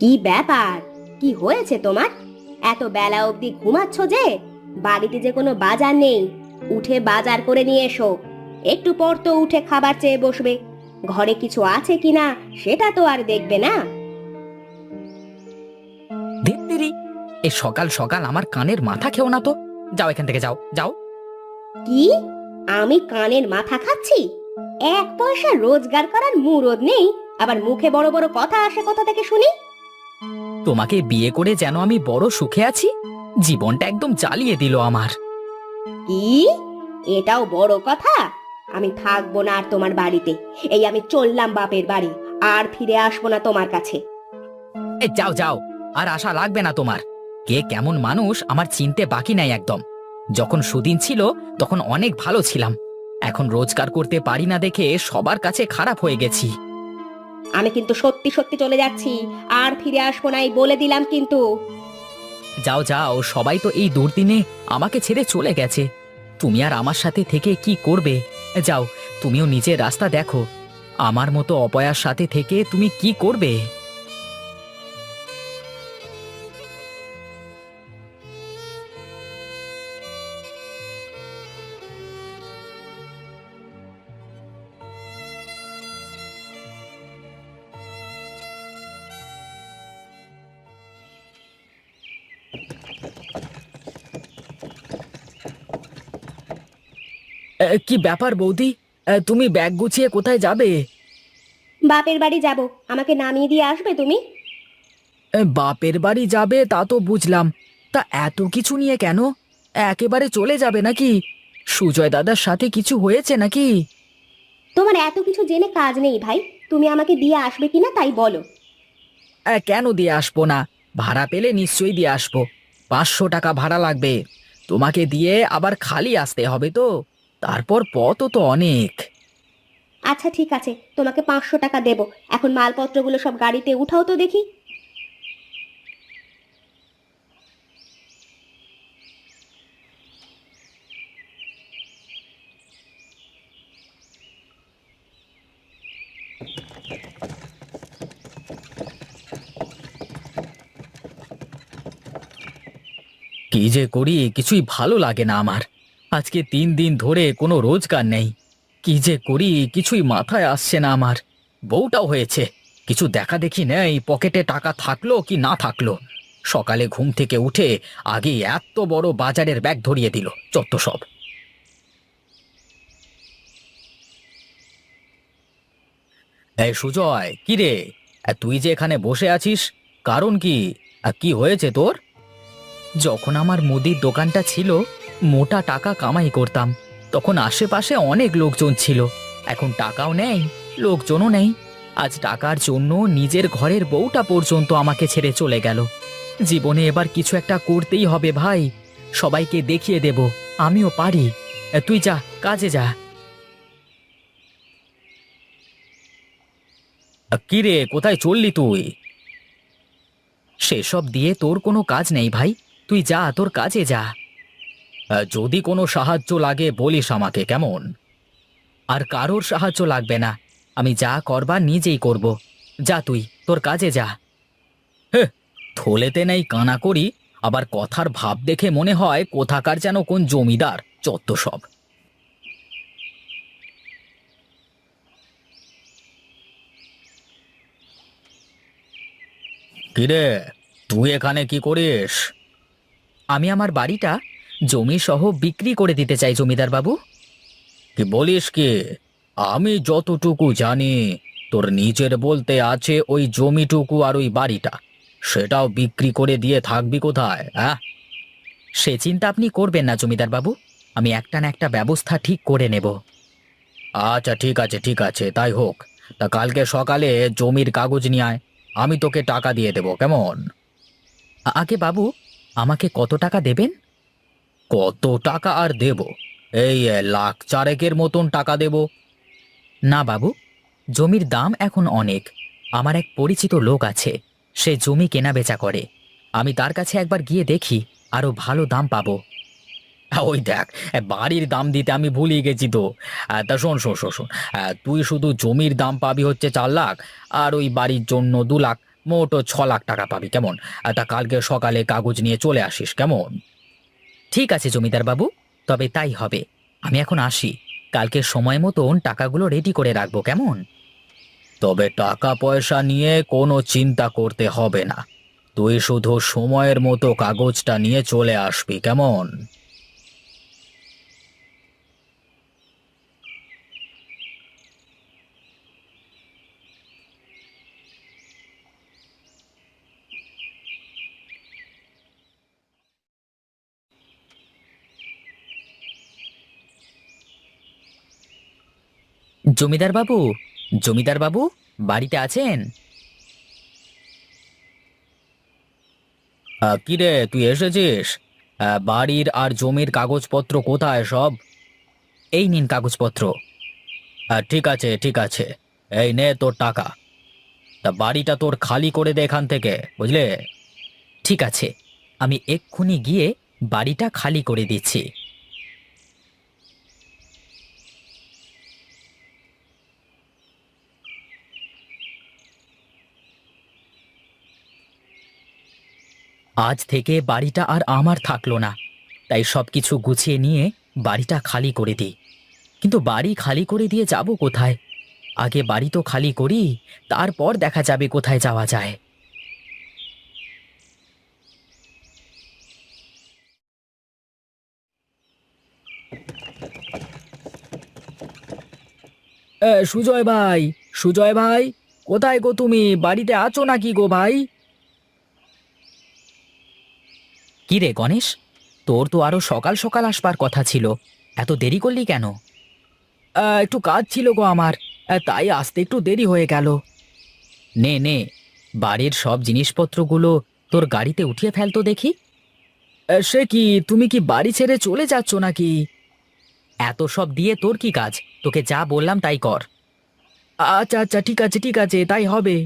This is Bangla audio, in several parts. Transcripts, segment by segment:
কি ব্যাপার? কি হয়েছে তোমার? এত বেলা অবধি ঘুমাচ্ছ যে? বাড়িতে যে কোনো বাজার নেই। উঠে বাজার করে নিয়ে এসো। একটু পর তো উঠে খাবার চেয়ে বসবে। ঘরে কিছু আছে কিনা সেটা তো আর দেখবে না। এই সকাল সকাল আমার কানের মাথা খেও না তো। যাও এখান থেকে যাও যাও। কি? আমি কানের মাথা খাচ্ছি? এক পয়সা রোজগার করার মুরদ নেই। আবার মুখে বড় বড় কথা আসে কোথা থেকে শুনি? তোমাকে বিয়ে করে যেন আমি বড় সুখে আছি? জীবনটা একদম জ্বালিয়ে দিল আমার। কি? এটাও বড় কথা? আমি থাকব না আর তোমার বাড়িতে। এই আমি চললাম বাপের বাড়ি আর ফিরে আসব না তোমার কাছে। এ যাও যাও আর আশা লাগবে না তোমার। কে কেমন মানুষ আমার চিনতে বাকি নাই একদম। যখন সুদিন ছিল তখন অনেক ভালো ছিলাম। এখন রোজগার করতে পারি না দেখে সবার কাছে খারাপ হয়ে গেছি। আমি কিন্তু সত্যি সত্যি চলে যাচ্ছি। আর ফিরে আসব নাই বলে দিলাম কিন্তু। যাও যাও, সবাই তো এই দুর্দিনে আমাকে ছেড়ে চলে গেছে। তুমি আর আমার সাথে থেকে কি করবে? যাও, তুমিও নিজের রাস্তা দেখো। আমার মতো অপয়ার সাথে থেকে তুমি কি করবে? কি ব্যাপার বৌদি? তুমি ব্যাগ গুছিয়ে কোথায় যাবে? বাপের বাড়ি যাব। আমাকে নামিয়ে দিয়ে আসবে তুমি? বাপের বাড়ি যাবে তা তো বুঝলাম। তা এত কিছু নিয়ে কেন? একেবারে চলে যাবে নাকি? সুজয় দাদার সাথে কিছু হয়েছে নাকি? তোমার এত কিছু জেনে কাজ নেই ভাই। তুমি আমাকে দিয়ে আসবে কিনা তাই বলো। কেন দিয়ে আসব না? ভাড়া পেলে নিশ্চয়ই দিয়ে আসব। পাঁচশো টাকা ভাড়া লাগবে। তোমাকে দিয়ে আবার খালি আসতে হবে তো। তারপর পথও তো অনেক। আচ্ছা ঠিক আছে। তোমাকে পাঁচশো টাকা দেবো। এখন মালপত্রগুলো সব গাড়িতে উঠাও তো দেখি। কি যে করি কিছুই ভালো লাগে না আমার। আজকে তিন দিন ধরে কোনো রোজগার নেই। কি যে করি কিছুই মাথায় আসছে না আমার। বউটাও হয়েছে। কিছু দেখা দেখি নেই, পকেটে টাকা থাকল কি না থাকল। সকালে ঘুম থেকে উঠে আগে এত বড় বাজারের ব্যাগ ধরিয়ে দিল চত্ব সব। এই সুজয়, কিরে? তুই যে এখানে বসে আছিস, কারণ কি? কি হয়েছে তোর? যখন আমার মুদির দোকানটা ছিল, মোটা টাকা কামাই করতাম। তখন আশেপাশে অনেক লোকজন ছিল। এখন টাকাও নেই, লোকজনও নেই। আজ টাকার জন্য নিজের ঘরের বউটা পর্যন্ত আমাকে ছেড়ে চলে গেল। জীবনে এবার কিছু একটা করতেই হবে ভাই। সবাইকে দেখিয়ে দেব, আমিও পারি। তুই যা, কাজে যা। কিরে, কোথায় চললি তুই? সেসব দিয়ে তোর কোনো কাজ নেই ভাই। তুই যা, তোর কাজে যা। যদি কোনো সাহায্য লাগে, বলিস আমাকে, কেমন? আর কারোর সাহায্য লাগবে না। আমি যা করবার নিজেই করব। যা তুই, তোর কাজে যা। হে, থলেতে নেই কানা করি, আবার কথার ভাব দেখে মনে হয় কোথাকার যেন কোন জমিদার, চত্ব সব। কিরে, তুই এখানে কি করিস? আমি আমার বাড়িটা জমি সহ বিক্রি করে দিতে চাই জমিদার বাবু। কি বলিস কি? আমি যতটুকু জানি তোর নিজের বলতে আছে ওই জমিটুকু আর ওই বাড়িটা। সেটাও বিক্রি করে দিয়ে থাকবি কোথায় হ্যাঁ? সে চিন্তা আপনি করবেন না জমিদার বাবু। আমি একটা না একটা ব্যবস্থা ঠিক করে নেব। আচ্ছা ঠিক আছে ঠিক আছে তাই হোক। তা কালকে সকালে জমির কাগজ নিয়ে আয় আমি তোকে টাকা দিয়ে দেবো কেমন? আগে বাবু আমাকে কত টাকা দেবেন? কত টাকা আর দেব? এই এ, লাখ চারেকের মতন টাকা দেব। না বাবু জমির দাম এখন অনেক। আমার এক পরিচিত লোক আছে সে জমি কেনা বেচা করে। আমি তার কাছে একবার গিয়ে দেখি আরও ভালো দাম পাবো। আ, ওই দেখ এ, বাড়ির দাম দিতে আমি ভুলিয়ে গেছি তো। আ, তা শোন শোন শোন শোন। আ, তুই শুধু জমির দাম পাবি হচ্ছে চার লাখ আর ওই বাড়ির জন্য দু লাখ। মোট ছ লাখ টাকা পাবি, কেমন? আর তা কালকে সকালে কাগজ নিয়ে চলে আসিস, কেমন? ঠিক আছে জমিদার বাবু, তবে তাই হবে। আমি এখন আসি। কালকে সময় মতন টাকাগুলো রেডি করে রাখব, কেমন? তবে টাকা পয়সা নিয়ে কোনো চিন্তা করতে হবে না। তুই শুধু সময়ের মতো কাগজটা নিয়ে চলে আসবি, কেমন? জমিদার বাবু জমিদার বাবু, বাড়িতে আছেন? কিরে তুই এসেছিস? বাড়ির আর জমির কাগজপত্র কোথায় সব? এই নিন কাগজপত্র। ঠিক আছে ঠিক আছে। এই নে তোর টাকা। তা বাড়িটা তোর খালি করে দে এখান থেকে, বুঝলে? ঠিক আছে, আমি এক্ষুনি গিয়ে বাড়িটা খালি করে দিচ্ছি। আজ থেকে বাড়িটা আর আমার থাকল না। তাই সবকিছু গুছিয়ে নিয়ে বাড়িটা খালি করে দিই। কিন্তু বাড়ি খালি করে দিয়ে যাব কোথায়? আগে বাড়ি তো খালি করি, তারপর দেখা যাবে কোথায় যাওয়া যায়। সুজয় ভাই সুজয় ভাই, কোথায় গো তুমি? বাড়িতে আছো নাকি গো ভাই? কি রে, গণেশ? তোর তো আরও সকাল সকাল আসবার কথা ছিল। এত দেরি করলি কেন? একটু কাজ ছিল গো আমার। তাই আসতে একটু দেরি হয়ে গেল। নে নে, বাড়ির সব জিনিসপত্রগুলো তোর গাড়িতে উঠিয়ে ফেলতো দেখি। সে কি, তুমি কি বাড়ি ছেড়ে চলে যাচ্ছ নাকি? এত সব দিয়ে তোর কি কাজ? তোকে যা বললাম তাই কর। আচ্ছা আচ্ছা ঠিক আছে ঠিক আছে, তাই হবে।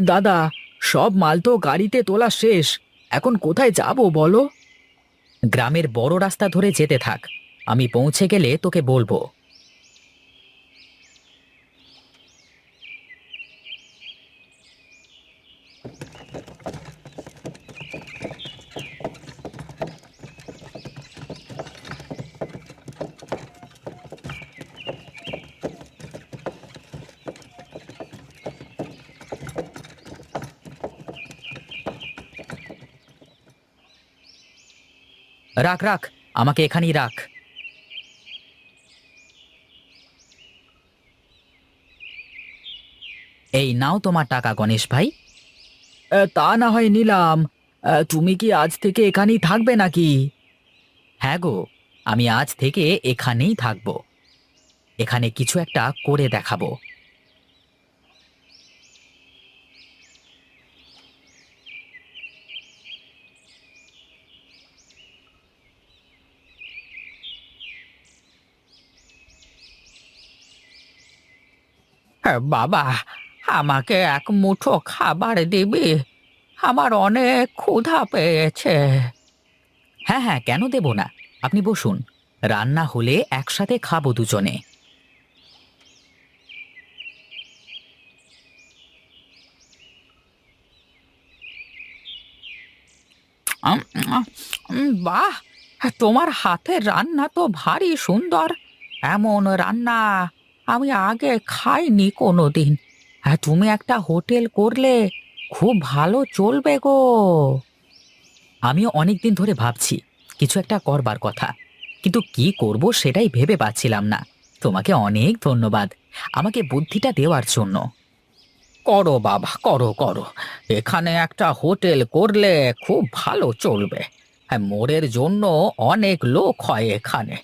দাদা, সব মাল তো গাড়িতে তোলা শেষ। এখন কোথায় যাব বলো? গ্রামের বড় রাস্তা ধরে যেতে থাক। আমি পৌঁছে গেলে তোকে বলব। রাখ রাখ, আমাকে এখানেই রাখ। এই নাও তোমার টাকা, গণেশ ভাই। তা না হয় নিলাম। তুমি কি আজ থেকে এখানেই থাকবে নাকি? হ্যাঁ গো, আমি আজ থেকে এখানেই থাকব। এখানে কিছু একটা করে দেখাবো। বাবা আমাকে এক মুঠো খাবার দিবি? আমার অনেক ক্ষুধা পেয়েছে। হ্যাঁ হ্যাঁ কেন দেব না? আপনি বসুন রান্না হলে একসাথে খাব দুজনে। বাহ তোমার হাতের রান্না তো ভারী সুন্দর। এমন রান্না আমি আগে খাইনি কোনো দিন হ্যাঁ তুমি একটা হোটেল করলে খুব ভালো চলবে গো। আমিও অনেক দিন ধরে ভাবছি, কিছু একটা করবার কথা। কিন্তু কি করব সেটাই ভেবে পাচ্ছিলাম না। তোমাকে অনেক ধন্যবাদ। আমাকে বুদ্ধিটা দেওয়ার জন্য। করো বাবা, করো করো। এখানে একটা হোটেল করলে খুব ভালো চলবে। মোড়ের জন্য অনেক লোক হয় এখানে।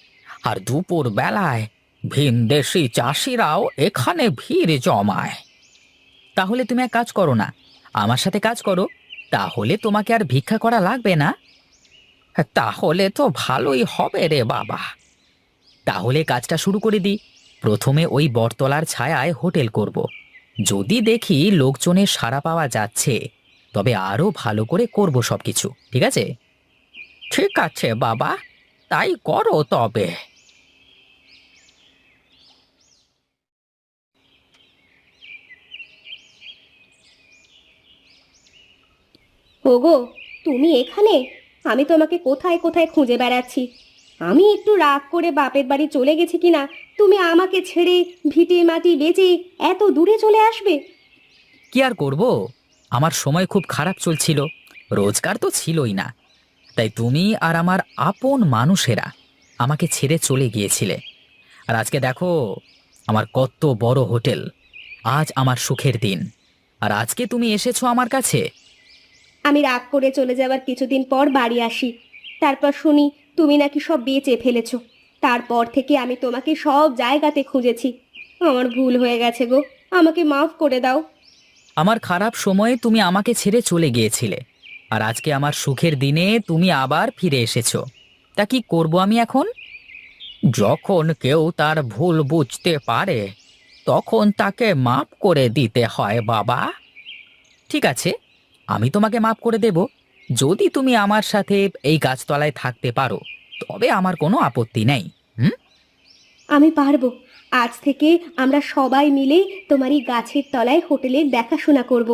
আর দুপুর বেলায় ভিনদেশি চাষিরাও এখানে ভিড় জমায়। তাহলে তুমি এক কাজ করো না, আমার সাথে কাজ করো, তাহলে তোমাকে আর ভিক্ষা করা লাগবে না। তাহলে তো ভালোই হবে রে বাবা। তাহলে কাজটা শুরু করে দিই, প্রথমে ওই বটতলার ছায়ায় হোটেল করব। যদি দেখি লোকজনের সাড়া পাওয়া যাচ্ছে, তবে আরও ভালো করে করব সব কিছু ঠিক আছে? ঠিক আছে বাবা, তাই করো তবে। ওগো, তুমি এখানে? আমি তোমাকে কোথায় কোথায় খুঁজে বেড়াচ্ছি? আমি একটু রাগ করে বাপের বাড়ি চলে গেছি কিনা? তুমি আমাকে ছেড়ে ভিটে মাটি বেচে এত দূরে চলে আসবে? কি আর করব? আমার সময় খুব খারাপ চলছিল। রোজগার তো ছিলই না। তাই তুমি আর আমার আপন মানুষেরা আমাকে ছেড়ে চলে গিয়েছিলে। আর আজকে দেখো, আমার কত বড় হোটেল। আজ আমার সুখের দিন। আর আজকে তুমি এসেছ আমার কাছে? আমি রাগ করে চলে যাওয়ার কিছুদিন পর বাড়ি আসি। তারপর শুনি, তুমি নাকি সব বেচে ফেলেছ। তারপর থেকে আমি তোমাকে সব জায়গাতে খুঁজেছি। আমার ভুল হয়ে গেছে গো, আমাকে মাফ করে দাও। আমার খারাপ সময়ে তুমি আমাকে ছেড়ে চলে গিয়েছিলে। আর আজকে আমার সুখের দিনে তুমি আবার ফিরে এসেছ। তা কি করব আমি এখন? যখন কেউ তার ভুল বুঝতে পারে, তখন তাকে মাপ করে দিতে হয়, বাবা। ঠিক আছে। আমি তোমাকে মাফ করে দেব। যদি তুমি আমার সাথে এই গাছতলায় থাকতে পারো, তবে আমার কোনো আপত্তি নেই, হুম? আমি পারব। আজ থেকে আমরা সবাই মিলে তোমার এই গাছের তলায় হোটেলের দেখাশোনা করব।